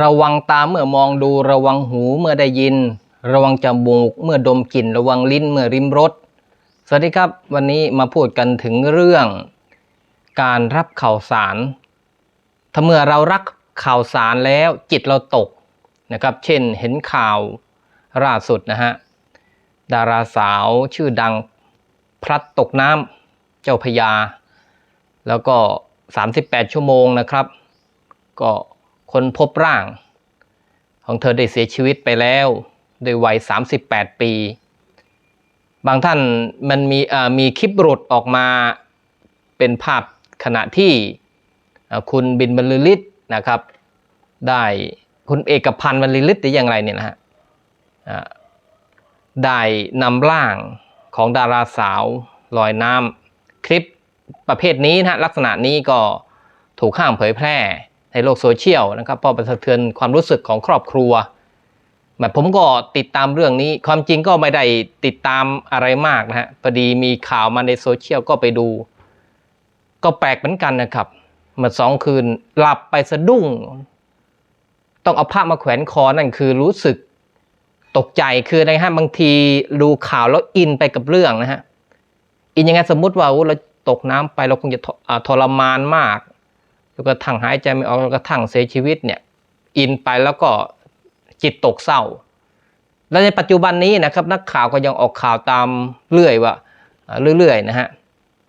ระวังตาเมื่อมองดูระวังหูเมื่อได้ยิน ระวังจมูกเมื่อดมกลิ่น ระวังลิ้นเมื่อริมรสสวัสดีครับ วันนี้มาพูดกันถึงเรื่อง การรับข่าวสาร ถ้าเมื่อเรารักข่าวสารแล้วจิตเราตกนะครับ เช่นเห็นข่าวล่าสุดนะฮะดาราสาวชื่อดังพลัดตกน้ำเจ้าพยา แล้วก็ 38 ชั่วโมงนะครับ ก็ คนพบร่าง ของเธอได้เสียชีวิตไปแล้วโดยวัย 38 ปี บางท่านมันมีมีคลิปหลุดออกมาเป็นภาพขณะที่คุณบินบรรลือฤทธิ์นะครับ ได้คุณเอกพันธ์บรรลือฤทธิ์หรืออย่างไรเนี่ยนะฮะได้นำร่างของดาราสาวลอยน้ำคลิปประเภทนี้นะฮะลักษณะนี้ก็ถูกข้างเผยแพร่ ในโลกโซเชียลนะครับเพราะมันสะเทือนความรู้สึกของครอบครัวแบบผมก็ติดตามเรื่องนี้ ความจริงก็ไม่ได้ติดตามอะไรมากนะฮะพอดีมีข่าวมาในโซเชียลก็ไปดู ก็แปลกเหมือนกันนะครับเมื่อสองคืนหลับไปสะดุ้ง ต้องเอาผ้ามาแขวนคอนั่นคือรู้สึกตกใจคืออะไรฮะบางทีดูข่าวแล้วอินไปกับเรื่องนะฮะอินยังไงสมมุติว่าเราตกน้ำไปเราคงจะทรมานมาก แล้วก็ทั้งหายใจไม่ออกแล้วก็ทั้งเสียชีวิตเนี่ยอินไปแล้วก็จิตตกเศร้า และในปัจจุบันนี้นะครับนักข่าวก็ยังออกข่าวตามเรื่อยว่าเรื่อยๆนะฮะ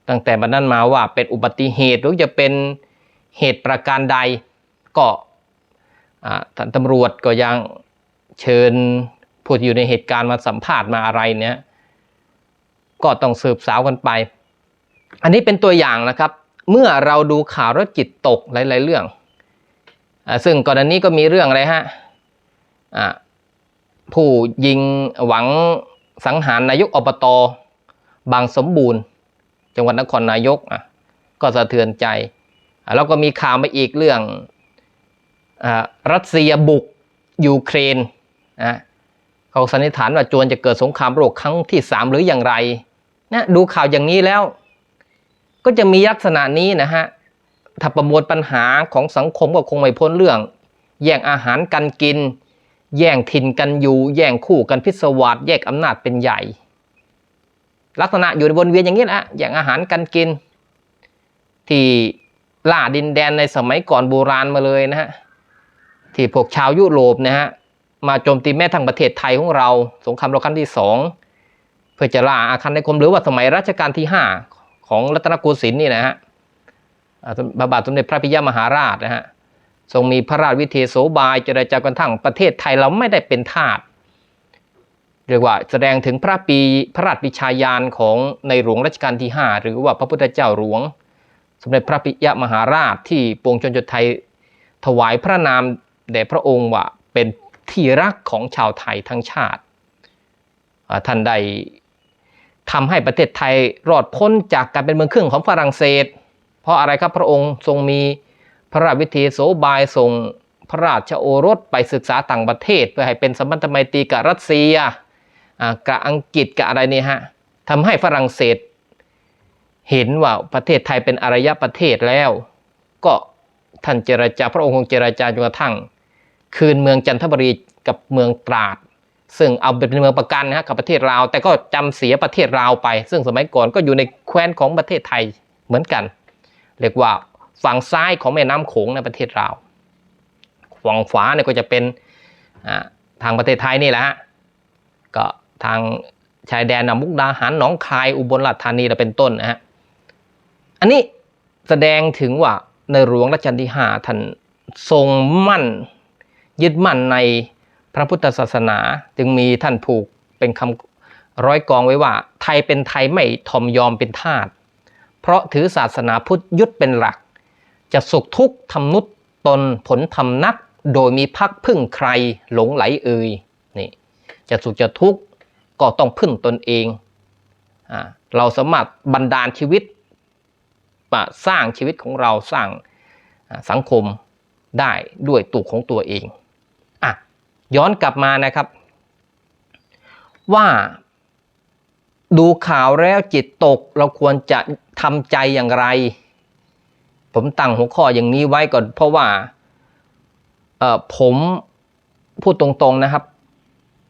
ตั้งแต่บัดนั้นมาว่าเป็นอุบัติเหตุหรือจะเป็นเหตุประการใดก็ท่านตำรวจก็ยังเชิญผู้ที่อยู่ในเหตุการณ์มาสัมภาษณ์มาอะไรเนี่ยก็ต้องสืบสาวกันไป อันนี้เป็นตัวอย่างนะครับ เมื่อเราดูข่าวแล้วจิตตกหลาย ๆ เรื่องอซึ่งก่อนอันนี้ก็มีเรื่องอะไรฮะอ่าผู้ยิงหวังสังหารนายกอบตบางสมบูรณ์ จังหวัดนครนายกอะก็สะเทือนใจ แล้วก็มีข่าวมาอีกเรื่องอรัสเซียบุกยูเครนนะเขาสันนิษฐานว่าจวนจะเกิดสงครามโลกครั้งที่สามหรืออย่างไรนะดูข่าวอย่างนี้แล้ว ก็จะมีลักษณะนี้นะฮะถ้าประมวลปัญหาของสังคมก็คงไม่พ้นเรื่อง แย่งอาหารกันกิน แย่งถิ่นกันอยู่ แย่งคู่กันพิศวาสแยกอำนาจเป็นใหญ่ ลักษณะอยู่ในวนเวียนอย่างนี้นะแย่งอาหารกันกิน ที่ล่าดินแดนในสมัยก่อนโบราณมาเลยนะฮะที่พวกชาวยุโรปนะฮะมาโจมตีแม้ทั้งประเทศไทยของเรา สงครามโลกครั้งที่สองเพื่อจะล่าอาคารในคมหรือว่าสมัยรัชกาลที่ห้า ของรัตนโกสินทร์นี่นะฮะอ่าพระบาทสมเด็จพระพิยมหาราชนะฮะทรงมีพระราชวิเทศโสบายเจรจากระทั่งประเทศไทยเราไม่ได้เป็นทาสเรียกว่าแสดงถึงพระปีพระราชวิชายานของในหลวงรัชกาลที่ 5 หรือว่าพระพุทธเจ้าหลวง สมเด็จพระปิยมหาราชที่ปวงชนชนไทยถวายพระนามแด่พระองค์ว่าเป็นที่รักของชาวไทยทั้งชาติท่านได้ ทำให้ประเทศไทยรอดพ้นจากการเป็นเมืองครึ่งของฝรั่งเศส เพราะอะไรครับพระองค์ทรงมีพระราชวิธีโสบายทรงพระราชโอรสไปศึกษาต่างประเทศ เพื่อให้เป็นสมพันธไมตรีกับรัสเซียอ่ากับอังกฤษกับอะไรนี่ฮะทำให้ฝรั่งเศส เห็นว่าประเทศไทยเป็นอารยประเทศแล้ว ก็ท่านเจรจาพระองค์คงเจรจาจนกระทั่ง คืนเมืองจันทบุรีกับเมืองตราด ซึ่งเอาเป็นเมืองประกันนะฮะกับประเทศลาว แต่ก็จำเสียประเทศลาวไป ซึ่งสมัยก่อนก็อยู่ในแคว้นของประเทศไทยเหมือนกัน เรียกว่าฝั่งซ้ายของแม่น้ำโขงในประเทศลาวฝั่งขวาเนี่ยก็จะเป็นทางประเทศไทยนี่แหละฮะก็ทางชายแดนนะมุกดาหารหนองคายอุบลราชธานีเราเป็นต้นนะฮะอันนี้แสดงถึงว่าในหลวงรัชกาลที่ห้าท่านทรงมั่นยึดมั่นใน พระพุทธศาสนาจึงมีท่านผูกเป็นคำร้อยกองไว้ว่า ไทยเป็นไทยไม่ทอมยอมเป็นทาสเพราะถือศาสนาพุทธยึดเป็นหลัก จะสุขทุกข์ทำนุษตนผลทำนัก โดยมีพักพึ่งใครหลงไหลเอ่ยนี่จะสุขจะทุกข์ก็ต้องพึ่งตนเองอเราสามารถบันดาลชีวิตสร้างชีวิตของเราสร้างสังคมได้ด้วยตัวของตัวเอง ย้อนกลับมานะครับ ว่าดูข่าวแล้วจิตตกเราควรจะทำใจอย่างไร ผมตั้งหัวข้ออย่างนี้ไว้ก่อน เพราะว่าผมพูดตรงๆนะครับ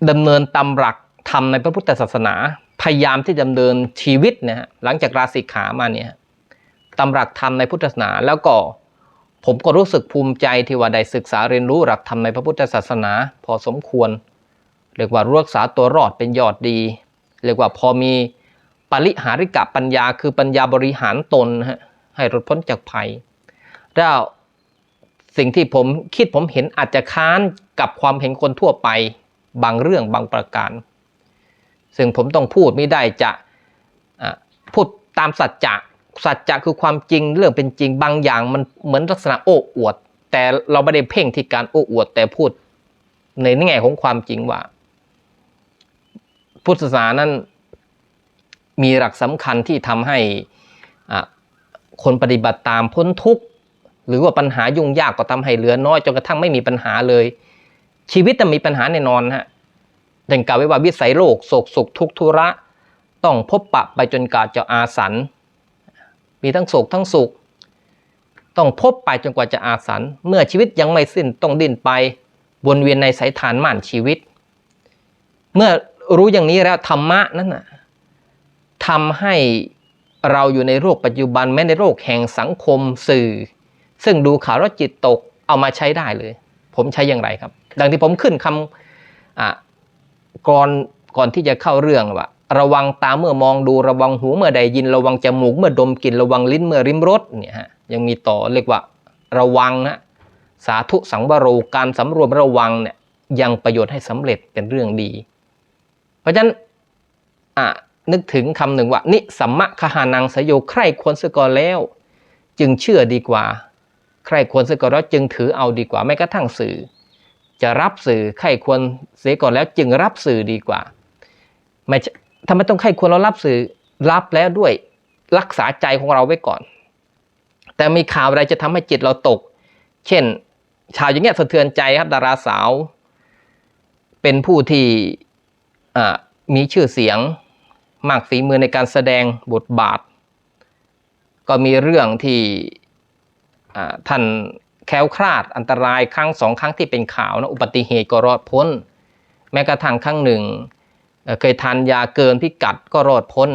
ดำเนินตามหลักธรรมในพระพุทธศาสนา พยายามที่จะดำเนินชีวิตนะฮะหลังจากลาสิกขามาเนี่ยตามหลักธรรมในพุทธศาสนาแล้วก็ ผมก็รู้สึกภูมิใจที่ว่าได้ศึกษาเรียนรู้หลักธรรมในพระพุทธศาสนา พอสมควร เรียกว่ารักษาตัวรอดเป็นยอดดี เรียกว่าพอมีปริหาริกะปัญญา คือปัญญาบริหารตนฮะให้หลุดพ้นจากภัย แล้วสิ่งที่ผมคิดผมเห็นอาจจะค้านกับความเห็นคนทั่วไปบางเรื่องบางประการ ซึ่งผมต้องพูดไม่ได้จะะพูดตามสัจจะ สัจจะคือความจริงเรื่องเป็นจริงบางอย่างมันเหมือนลักษณะโอ้อวด แต่เราไม่ได้เพ่งที่การโอ้อวด แต่พูดในแง่ของความจริงว่า พุทธศาสนานั้นมีหลักสำคัญที่ทำให้คนปฏิบัติตามพ้นทุกข์ หรือว่าปัญหายุ่งยากก็ทำให้เหลือน้อยจนกระทั่งไม่มีปัญหาเลย ชีวิตจะมีปัญหาแน่นอนฮะดังกล่าวไว้ว่าวิสัยโลกโศกสุขทุกทุระ ต้องพบปะไปจนกาจะอาสัน มีทั้งโศกทั้งสุข ต้องพบไปจนกว่าจะอาสัน เมื่อชีวิตยังไม่สิ้นต้องดิ้นไปวนเวียนในสายฐานม่านชีวิต เมื่อรู้อย่างนี้แล้วธรรมะนั้นนะทำให้เราอยู่ในโลกปัจจุบันแม้ในโลกแห่งสังคมสื่อ ซึ่งดูข่าวแล้วจิตตกเอามาใช้ได้เลย ผมใช้อย่างไรครับ ดังที่ผมขึ้นคำอะก่อนก่อนที่จะเข้าเรื่องว่า ระวังตาเมื่อมองดูระวังหูเมื่อใดยิน ระวังจมูกเมื่อดมกลิ่นระวังลิ้นเมื่อริมรสเนี่ยฮะยังมีต่อเรียกว่า ระวังนะสาธุสังวโรการสำรวมระวังเนี่ยยังประโยชน์ให้สำเร็จเป็นเรื่องดี เพราะฉะนั้นอะนึกถึงคำหนึ่งว่า นิสัมมะคหานังสยโยใครควรเสยก่อนแล้ว จึงเชื่อดีกว่า ใครควรเสียก่อนแล้วจึงถือเอาดีกว่าแม้กระทั่งสื่อ จะรับสื่อใครควรเสียก่อนแล้วจึงรับสื่อดีกว่าไม่ ทำไมต้องใครควรเรารับสื่อรับแล้วด้วยรักษาใจของเราไว้ก่อน แต่มีข่าวอะไรจะทำให้จิตเราตก เช่นชาวอย่างเงี้ยสะเทือนใจครับดาราสาว เป็นผู้ที่มีชื่อเสียงมากฝีมือในการแสดงบทบาท ก็มีเรื่องที่ท่านแคล้วคลาดอันตรายครั้งสองครั้งที่เป็นข่าวนะอุบัติเหตุก็รอดพ้น แม้กระทั่งครั้งหนึ่ง เคยทานยาเกินพิกัดก็รอดพ้น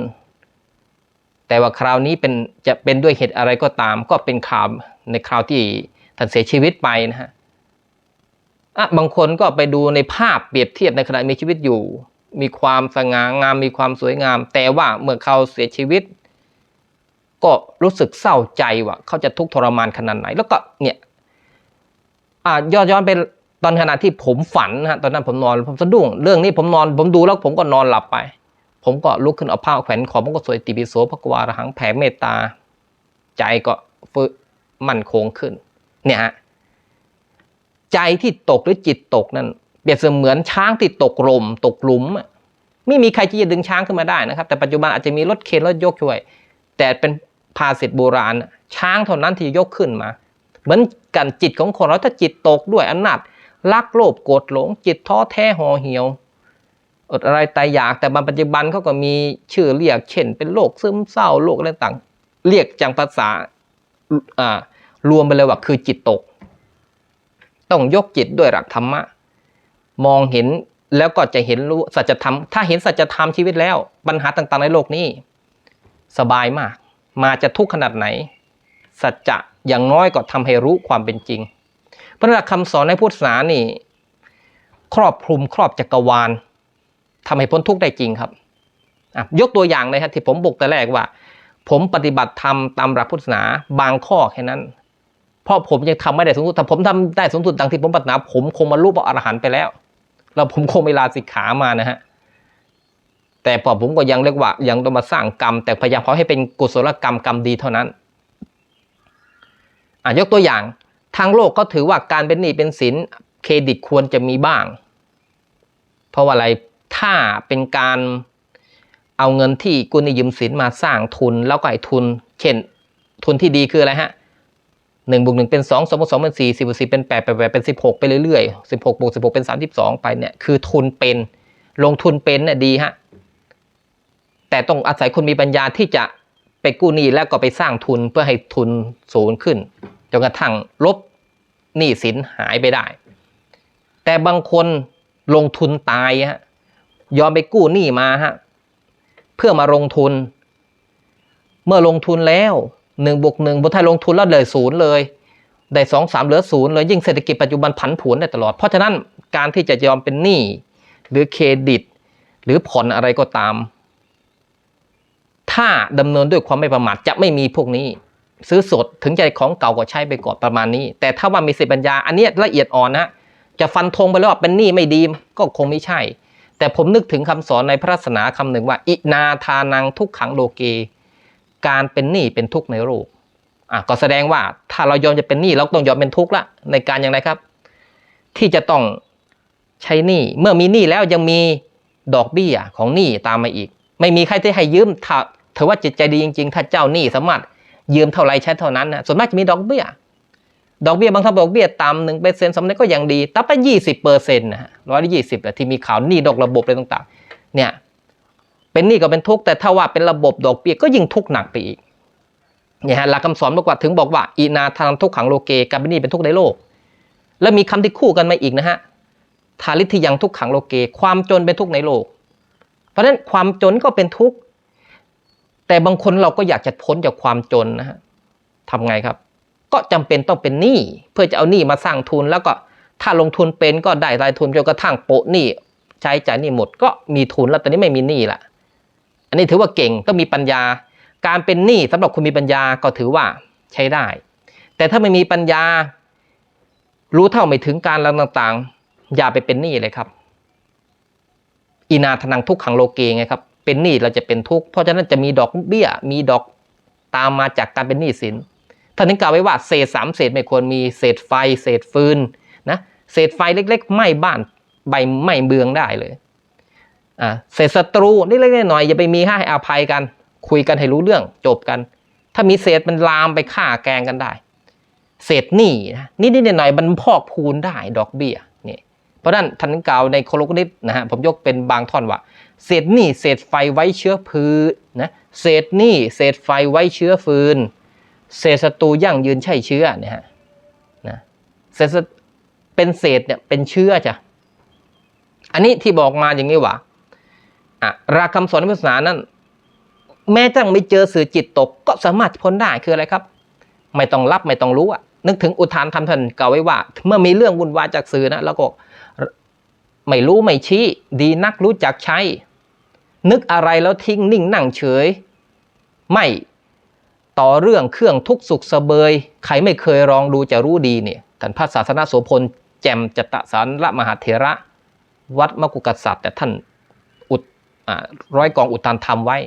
แต่ว่าคราวนี้เป็นจะเป็นด้วยเหตุอะไรก็ตาม ก็เป็นข่าวในคราวที่ท่านเสียชีวิตไปนะฮะอะบางคนก็ไปดูในภาพเปรียบเทียบในขณะมีชีวิตอยู่ มีความสง่างาม มีความสวยงาม แต่ว่าเมื่อเขาเสียชีวิต ก็รู้สึกเศร้าใจว่าเขาจะทุกข์ทรมานขนาดไหน แล้วก็เนี่ยอ่าย้อนย้อนไป ตอนขณะที่ผมฝันนะฮะตอนนั้นผมนอนผมสะดุ้งเรื่องนี้ผมนอนผมดูแล้วผมก็นอนหลับไป ผมก็ลุกขึ้นเอาผ้าแขวนคอผมก็สวยติปิโสพระกวาระหังแผ่เมตตา ใจก็ฟื้นมั่นคงขึ้น เนี่ยฮะใจที่ตกหรือจิตตกนั่นเปรียบเสมือนช้างที่ตกลมตกหลุมไม่มีใครที่จะดึงช้างขึ้นมาได้นะครับ แต่ปัจจุบันอาจจะมีรถเข็นรถยกช่วย แต่เป็นภาษิตโบราณ ช้างเท่านั้นที่ยกขึ้นมา เหมือนกันจิตของคนเราถ้าจิตตกด้วยอำนาจ รักโลภโกรธหลง จิตท้อแท้ห่อเหี่ยวอดอะไรตายอยากแต่บางปัจจุบันเขาก็มีชื่อเรียก เช่น เป็นโรคซึมเศร้าโรคอะไรต่างเรียกจังภาษาอ่ารวมไปเลยว่าคือจิตตก ต้องยกจิตด้วยหลักธรรมะ มองเห็นแล้วก็จะเห็นรู้สัจธรรม ถ้าเห็นสัจธรรมชีวิตแล้ว ปัญหาต่างๆในโลกนี้ สบายมาก มาจะทุกข์ขนาดไหน สัจจะอย่างน้อยก็ทำให้รู้ความเป็นจริง พราะฉะนั้นคำสอนในพุทธศาสนานี่ ครอบคลุมครอบจักรวาลทำให้พ้นทุกข์ได้จริงครับยกตัวอย่างเลยครับที่ผมบอกแต่แรกว่า ผมปฏิบัติธรรมตามหลักพุทธศาสนาบางข้อแค่นั้น เพราะผมยังทำไม่ได้สูงสุดถ้าผมทำได้สูงสุดดังที่ผมปรารถนา ผมคงบรรลุพระอรหันต์ไปแล้ว แล้วผมคงไม่ลาสิกขามานะฮะแต่พอผมก็ยังเรียกว่ายังต้องมาสร้างกรรม แต่พยายามขอให้เป็นกุศลกรรมกรรมดีเท่านั้นอะยกตัวอย่าง ทางโลกก็ถือว่าการเป็นหนี้เป็นสินเครดิตควรจะมีบ้าง เพราะว่าอะไรถ้าเป็นการเอาเงินที่กู้หนี้ยืมสินมาสร้างทุนแล้วก็ไอ้ทุน เช่น ทุนที่ดีคืออะไรฮะหนึ่งบวกหนึ่งเป็นสองสองบวกสองเป็นสี่สี่บวกสี่เป็นแปดแปดแปดเป็นสิบหกไปเรื่อยๆสิบหกบวกสิบหกเป็นสามสิบสองไปเนี่ยคือทุนเป็นลงทุนเป็นเนี่ยดีฮะแต่ต้องอาศัยคนมีปัญญาที่จะไปกู้หนี้แล้วก็ไปสร้างทุนเพื่อให้ทุนสูงขึ้น จนกระทั่งลบหนี้สินหายไปได้ แต่บางคนลงทุนตายฮะยอมไปกู้หนี้มาฮะเพื่อมาลงทุน เมื่อลงทุนแล้วหนึ่งบวกหนึ่งบนไทยลงทุนแล้วเลยศูนย์เลยได้สองสามเหลือศูนย์เลยยิ่งเศรษฐกิจปัจจุบันผันผวนได้ตลอด เพราะฉะนั้นการที่จะยอมเป็นหนี้หรือเครดิต หรือผ่อนอะไรก็ตาม ถ้าดำเนินด้วยความไม่ประมาทจะไม่มีพวกนี้ ซื้อสดถึงใจของเก่าก็ใช้ไปก่อนประมาณนี้ แต่ถ้าว่ามีสิทธิปัญญา อันนี้ละเอียดอ่อนนะจะฟันธงไปแล้วว่าเป็นหนี้ไม่ดีก็คงไม่ใช่ แต่ผมนึกถึงคำสอนในพระศาสนาคำหนึ่งว่า อินาทานังทุกขังโลเก การเป็นหนี้เป็นทุกข์ในโลกอะก็แสดงว่าถ้าเรายอมจะเป็นหนี้เราต้องยอมเป็นทุกข์ละในการอย่างไรครับ ที่จะต้องใช้หนี้เมื่อมีหนี้แล้วยังมีดอกเบี้ยของหนี้ตามมาอีก ไม่มีใครที่ให้ยืมถ้าถือว่าจิตใจดีจริง ๆ ถ้าเจ้าหนี้สามารถ ยืมเท่าไรใช้เท่านั้นนะส่วนมากจะมีดอกเบี้ย ดอกเบี้ยบางท่านดอกเบี้ยต่ำหนึ่งเปอร์เซ็นต์สำเร็จก็ยังดี แต่ไปยี่สิบเปอร์เซ็นต์นะฮะร้อยละยี่สิบที่มีข่าวหนี้ดอกระบบอะไรต่างๆ เนี่ย เป็นหนี้ก็เป็นทุกข์แต่ถ้าว่าเป็นระบบดอกเบี้ยก็ยิ่งทุกข์หนักไปอีก เนี่ยฮะหลักคำสอนบอกกว่าถึงบอกว่าอีนาทานทุกขังโลเกการเป็นหนี้เป็นทุกข์ในโลก แล้วมีคำที่คู่กันมาอีกนะฮะทาลิทิยังทุกขังโลเก ความจนเป็นทุกข์ในโลก เพราะฉะนั้นความจนก็เป็นทุกข์ แต่บางคนเราก็อยากจะพ้นจากความจนนะฮะทำไงครับ ก็จำเป็นต้องเป็นหนี้เพื่อจะเอาหนี้มาสร้างทุนแล้วก็ถ้าลงทุนเป็นก็ได้รายทุนจนกระทั่งโปะหนี้ใช้จ่ายหนี้หมดก็มีทุนแล้วตอนนี้ไม่มีหนี้ละอันนี้ถือว่าเก่งต้องมีปัญญา การเป็นหนี้สำหรับคนมีปัญญาก็ถือว่าใช้ได้ แต่ถ้าไม่มีปัญญา รู้เท่าไม่ถึงการอะไรต่างๆ อย่าไปเป็นหนี้เลยครับอีนาทนังทุกขังโลเกไงครับ เป็นหนี้เราจะเป็นทุกข์เพราะฉะนั้นจะมีดอกเบี้ย มีดอกตามมาจากการเป็นหนี้สินท่านถึงกล่าวไว้ว่าเศษสามเศษไม่ควรมีเศษไฟ เศษฟืนนะเศษไฟเล็ก ๆ ไหม้บ้านใบไหม้เมืองได้เลยอ่าเศษศัตรูเล็กๆหน้อยอย่าไปมีให้อภัยกัน คุยกันให้รู้เรื่องจบกัน ถ้ามีเศษมันลามไปฆ่าแกงกันได้ เศษหนี้นะนิดๆหน่อยๆมันพอกพูนได้ดอกเบี้ย เพราะนั้นท่านกล่าวในโคโลกนิดนะฮะผมยกเป็นบางท่อนว่าเศษหนี้เศษไฟไว้เชื้อพืนนะเศษหนี้เศษไฟไว้เชื้อฟืน เศษศัตรูยั่งยืนใช่เชื้อเนี่ยฮะนะเศษเป็นเศษเนี่ยเป็นเชื้อจ้ะอันนี้ที่บอกมาอย่างนี้ว่าอะราคำสอนในพุทธศาสนานั้น แม้จังไม่เจอสื่อจิตตก ก็สามารถพ้นได้คืออะไรครับ ไม่ต้องรับไม่ต้องรู้อะนึกถึงอุทานธรรมท่านกล่าวไว้ว่า เมื่อมีเรื่องวุ่นวายจากสื่อนะแล้วก็ ไม่รู้ไม่ชี้ ดีนักรู้จักใช้ นึกอะไรแล้วทิ้งนิ่งนั่งเฉย ไม่ต่อเรื่องเครื่องทุกสุขสเบย ใครไม่เคยลองดูจะรู้ดีเนี่ยท่านพระศาสนาโสพลแจมจตสารละมหาเถระ วัดมกุกษัตริย์แต่ท่านอุดอร้อยกองอุทานธรรมไว้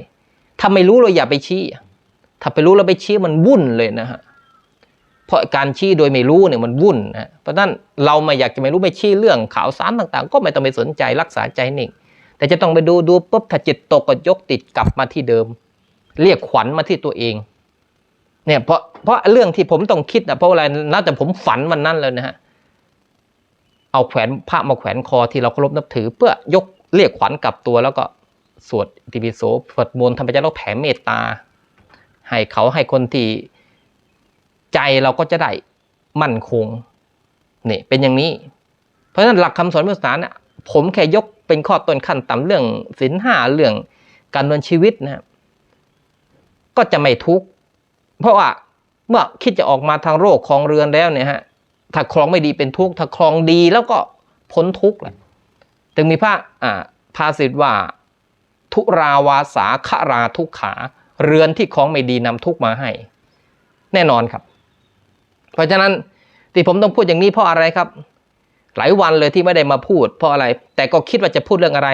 ถ้าไม่รู้เราอย่าไปชี้ ถ้าไปรู้แล้วไปชี้มันวุ่นเลยนะฮะ ราะการชี้โดยไม่รู้เนี่ยมันวุ่นนะเพราะนั้นเราไม่อยากจะไม่รู้ไม่ชี้เรื่องข่าวสารต่างๆ ก็ไม่ต้องไปสนใจรักษาใจนิ่ง แต่จะต้องไปดูดูปุ๊บถ้าจิตตกก็ยกติดกลับมาที่เดิม เรียกขวัญมาที่ตัวเองเนี่ยเพราะเพราะเรื่องที่ผมต้องคิดนะเพราะอะไรน่าจะผมฝันวันนั้นเลยนะฮะเอาแขวนพระมาแขวนคอที่เราเคารพนับถือ เพื่อยกเรียกขวัญกลับตัวแล้วก็สวดอิติปิโสสวดมนต์ทำไปแล้วแผ่เมตตาให้เขาให้คนที่ ใจเราก็จะได้มั่นคงนี่เป็นอย่างนี้ เพราะฉะนั้นหลักคำสอนพุทธศาสนาผมแค่ยกเป็นข้อต้นขั้นต่ำเรื่องศีลห้าเรื่องการดำเนินชีวิตนะครับก็จะไม่ทุกข์เพราะว่าเมื่อคิดจะออกมาทางโรคคลองเรือนแล้วเนี่ยฮะถ้าคลองไม่ดีเป็นทุกข์ถ้าคลองดีแล้วก็พ้นทุกข์แหละจึงมีพระอ่าภาษิตว่า ทุราวาสาคราทุกขา เรือนที่คลองไม่ดีนำทุกข์มาให้ แน่นอนครับ เพราะฉะนั้นที่ผมต้องพูดอย่างนี้เพราะอะไรครับ หลายวันเลยที่ไม่ได้มาพูดเพราะอะไร แต่ก็คิดว่าจะพูดเรื่องอะไร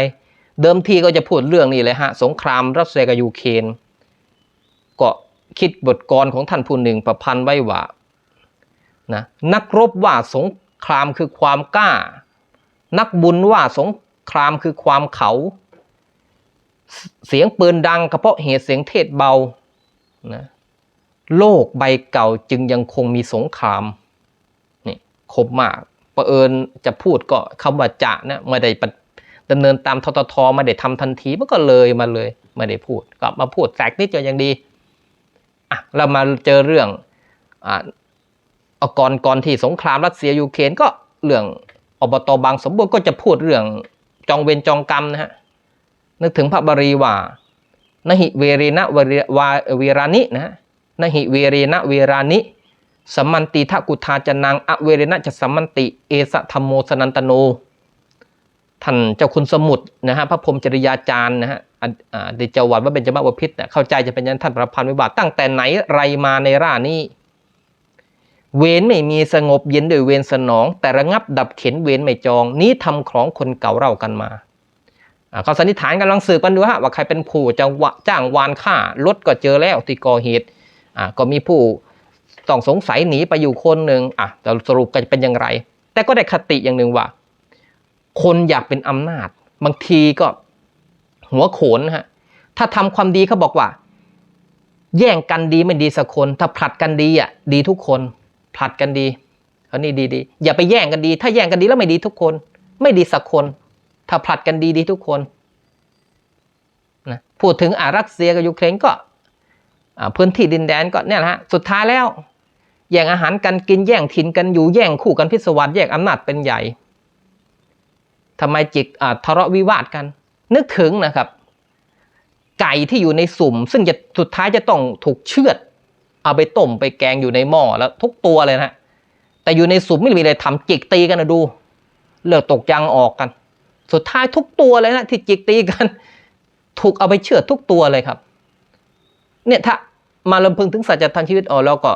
เดิมทีก็จะพูดเรื่องนี้เลยฮะสงครามรัสเซียกับยูเครนก็คิดบทกรของท่านผู้หนึ่งประพันธ์ไว้ว่านะนักรบว่าสงครามคือความกล้า นักบุญว่าสงครามคือความเขา เสียงปืนดังกระเพาะเหตุเสียงเทศเบานะ โลกใบเก่าจึงยังคงมีสงครามนี่คมมากประเอิญจะพูดก็คำว่าจะนะไม่ได้ดำเนินตามทททไม่ได้ทำทันทีมันก็เลยมาเลยไม่ได้พูดก็มาพูดแทรกนิดเดียวยังดีอะเรามาเจอเรื่องอ่าเอก่อนก่อนที่สงครามรัสเซียยูเครนก็เรื่องอบตบางสมบูรณ์ก็จะพูดเรื่องจองเวรจองกรรมนะฮะนึกถึงพระบารีว่านหิเวเรนะวเรวาเวรานินะฮะ นหิเวเรนะเวรานิสัมมันติทะกุทาจนังอเวเรนะจะสัมมันติ เอสะธรรมโมสนันตโน ท่านเจ้าคุณสมุทรนะฮะพระพรหมจริยาจารย์นะฮะอ่าอ่าเดชวัดว่าเป็นจมาวพิษเนี่ยเข้าใจจะเป็นยันท่านประพันธ์วิบาตตั้งแต่ไหนไรมาในร่านี้เวรไม่มีสงบเย็นด้วยเวรสนอง แต่ระงับดับเข็นเวรไม่จอง นี้ทำของคนเก่าเล่ากันมาเขาสันนิษฐานกันลองสืบกันดูฮะว่าใครเป็นผู้จะจ้างวานฆ่ารถก็เจอแล้วที่ก่อเหตุ อ่าก็มีผู้ต้องสงสัยหนีไปอยู่คนหนึ่งอะแต่สรุปกันเป็นอย่างไร แต่ก็ได้คติอย่างหนึ่งว่า คนอยากเป็นอำนาจ บางทีก็หัวโขนนะฮะถ้าทำความดีเขาบอกว่า แย่งกันดีไม่ดีสักคน ถ้าผลัดกันดีอะดีทุกคน ผลัดกันดีอันนี้ดีดีอย่าไปแย่งกันดี ถ้าแย่งกันดีแล้วไม่ดีทุกคน ไม่ดีสักคน ถ้าผลัดกันดีดีทุกคนนะพูดถึงอารัสเซียกับยูเครนก็ พื้นที่ดินแดนก็เนี่ยนะฮะสุดท้ายแล้ว แย่งอาหารกันกินแย่งถิ่นกันอยู่แย่งคู่กันพิศวาสแย่งอำนาจเป็นใหญ่ทำไมจิกอ่าทะเลาะวิวาทกัน นึกถึงนะครับ ไก่ที่อยู่ในสุ่ม ซึ่งจะสุดท้ายจะต้องถูกเชือด เอาไปต้มไปแกงอยู่ในหม้อแล้วทุกตัวเลยนะแต่อยู่ในสุ่มไม่มีอะไรทำจิกตีกันนะดู เลือดตกยางออกกัน สุดท้ายทุกตัวเลยนะที่จิกตีกัน ถูกเอาไปเชือดทุกตัวเลยครับ เนี่ยถ้า มาลำพึงถึงสัจธรรมชีวิตอ๋อเราก็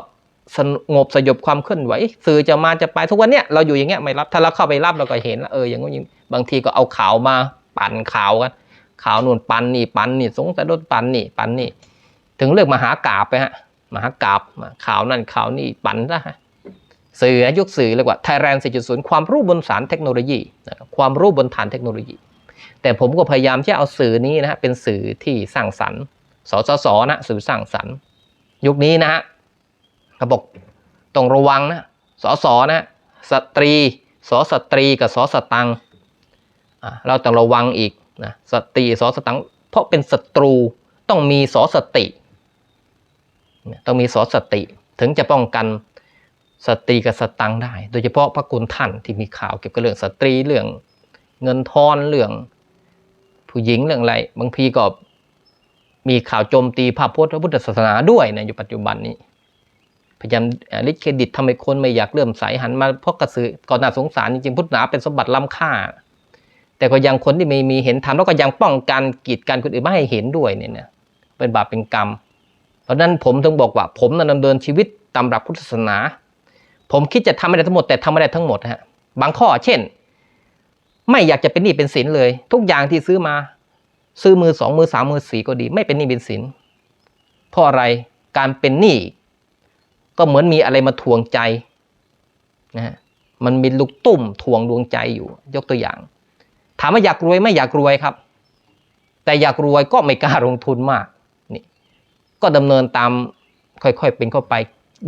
สงบสยบความเคลื่อนไหวสื่อจะมาจะไปทุกวันเนี้ยเราอยู่อย่างเงี้ยไม่รับถ้าเราเข้าไปรับเราก็เห็นแล้วเอออย่างงี้บางทีก็เอาข่าวมาปั่นข่าวกันข่าวนู่นปั่นนี่ปั่นนี่สงสัยโดนปั่นนี่ปั่นนี่ ถึงเรื่องมหากราบไปฮะมหากราบข่าวนั่นข่าวนี่ปั่นซะฮะสื่อยุคสื่อเรียกว่า Thailand 4.0 ความรู้บนฐานเทคโนโลยีนะครับความรู้บนฐานเทคโนโลยี แต่ผมก็พยายามที่จะเอาสื่อนี้นะฮะเป็นสื่อที่สร้างสรรค์สสสนะสื่อสร้างสรรค์ ยุคนี้นะฮะเขาบอกต้องระวังนะสสนะสตรีสสตรีกับสสตังเราต้องระวังอีกนะสตรีสสตังเพราะเป็นศัตรูต้องมีสสติต้องมีสสติถึงจะป้องกันสตรีกับสตังได้ โดยเฉพาะพระคุณท่านที่มีข่าวเกี่ยวกับเรื่องสตรีเรื่องเงินทอนเรื่อง ผู้หญิงเรื่องอะไร บางทีก็ มีข่าวโจมตีพระพุทธพระพุทธศาสนาด้วยในยู่ปัจจุบันนี้ พยายามลิเครดิตทำให้คนไม่อยากเลื่อมใสหันมาเพราะกระสือก่อนหน้าสงสารจริงๆพุทธศาสนาเป็นสมบัติล้ำค่า แต่ก็ยังคนที่ไม่มีเห็นธรรมแล้วก็ยังป้องกันกีดกันคนอื่นไม่ให้เห็นด้วยเนี่ยนะเป็นบาปเป็นกรรม เพราะนั้นผมถึงบอกว่า ผมนั้นดำเนินชีวิตตามหลักพุทธศาสนา ผมคิดจะทำไม่ได้ทั้งหมดแต่ทำไม่ได้ทั้งหมดฮะบางข้อเช่น ไม่อยากจะเป็นหนี้เป็นสินเลย ทุกอย่างที่ซื้อมา ซื้อมือสองมือสามมือสี่ก็ดี ไม่เป็นหนี้เป็นสินเพราะอะไรการเป็นหนี้ก็เหมือนมีอะไรมาทวงใจนะฮะมันมีลูกตุ่มทวงดวงใจอยู่ ยกตัวอย่าง ถามว่าอยากรวยไม่อยากรวยครับ แต่อยากรวยก็ไม่กล้าลงทุนมากนี่ก็ดำเนินตามค่อยๆเป็นเข้าไป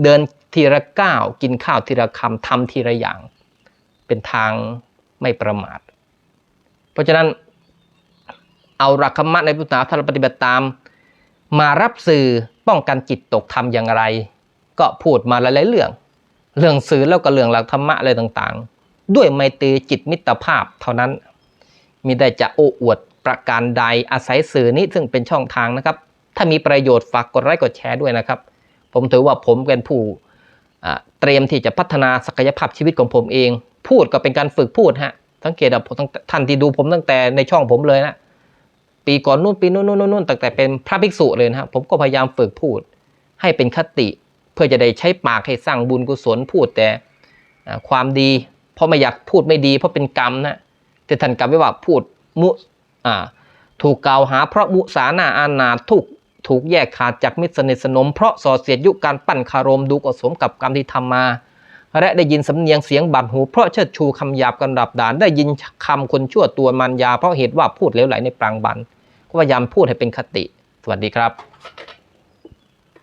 เดินทีละก้าวกินข้าวทีละคำทำทีละอย่าง เป็นทางไม่ประมาท เพราะฉะนั้น เอาหลักธรรมะในพุทธศาสนาถ้าเราปฏิบัติตาม มารับสื่อป้องกันจิตตกทำอย่างไร ก็พูดมาหลายๆเรื่อง เรื่องสื่อแล้วก็เรื่องหลักธรรมะอะไรต่างๆ ด้วยไมตรีจิตมิตรภาพเท่านั้น มีได้จะโอ้อวดประการใดอาศัยสื่อนี้ซึ่งเป็นช่องทางนะครับ ถ้ามีประโยชน์ฝากกดไลค์กดแชร์ด้วยนะครับ ผมถือว่าผมเป็นผู้เตรียมที่จะพัฒนาศักยภาพชีวิตของผมเอง พูดก็เป็นการฝึกพูดฮะสังเกตผมท่านที่ดูผมตั้งแต่ในช่องผมเลยนะ ปีก่อนนู่นปีนู่นนู่นนู่นตั้งแต่เป็นพระภิกษุเลยนะครับผมก็พยายามฝึกพูด ให้เป็นคติ เพื่อจะได้ใช้ปากให้สร้างบุญกุศลพูดแต่ความดี เพราะไม่อยากพูดไม่ดี เพราะเป็นกรรมนะแต่ท่านกลับไว้ว่าพูดมุอ่าถูกกล่าวหาเพราะมุสาหนาอานาถถูกถูกแยกขาดจากมิตรสนิทสนมเพราะส่อเสียดยุการปั้นคารมดูกสมกับกรรมที่ทำมา และได้ยินสำเนียงเสียงบาดหู เพราะเชิดชูคำหยาบกันดับดานได้ยินคำคนชั่วตัวมันยาเพราะเหตุว่าพูดเลวไหลในปรางบัน พยายามพูดให้เป็นคติ สวัสดีครับ